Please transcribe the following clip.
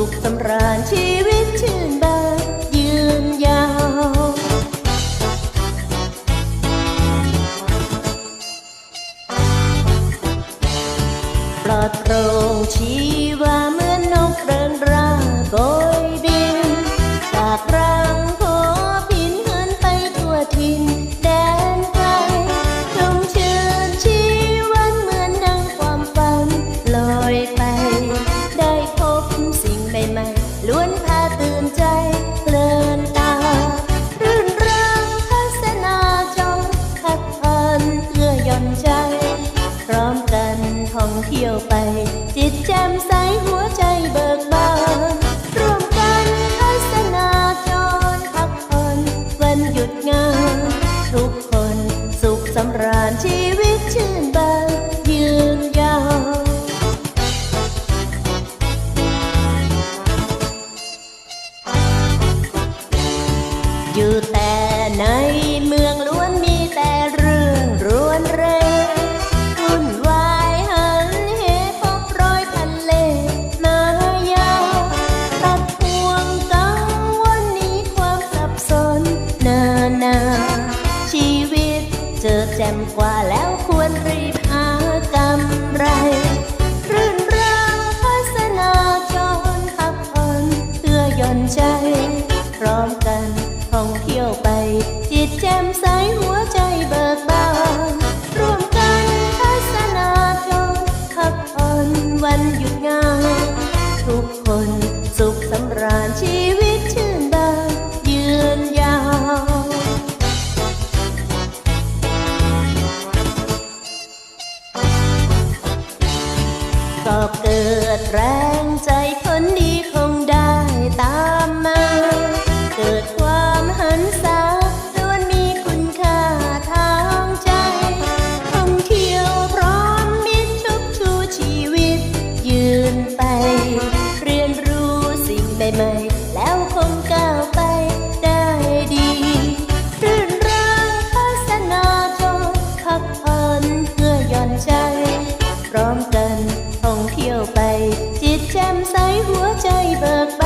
สุขสำราญชีวิตชื่นบานยืนยาว ปลอดโปร่งชีวาม ล้วนพาตื่นใจเพลินตา รื่นเริงทัศนาจงพัดพันเพื่อย่อนใจ พร้อมกันท่องเที่ยวไป จิตแจ่มใส ยู่แต่ในเมืองล้วนมีแต่เรื่องรวนเรวุ่นวายหันเหพบรอยพันเลนายาวตัดห่วงกังวลหนี้ความสับสนนานา ชีวิตเจอแจ่มกว่าแล้ว น สุขสำราญชีวิตชื่นบานยืนยาว ก็เกิดแรงใจคนดีคงได้ตาม หม่ๆ แล้วคงก้าวไปได้ดีรื่นเริงพัฒนาจนพักผ่อนเพื่อหย่อนใจ พร้อมกันท่องเที่ยวไป จิตแจ่มใสหัวใจเบิกบาน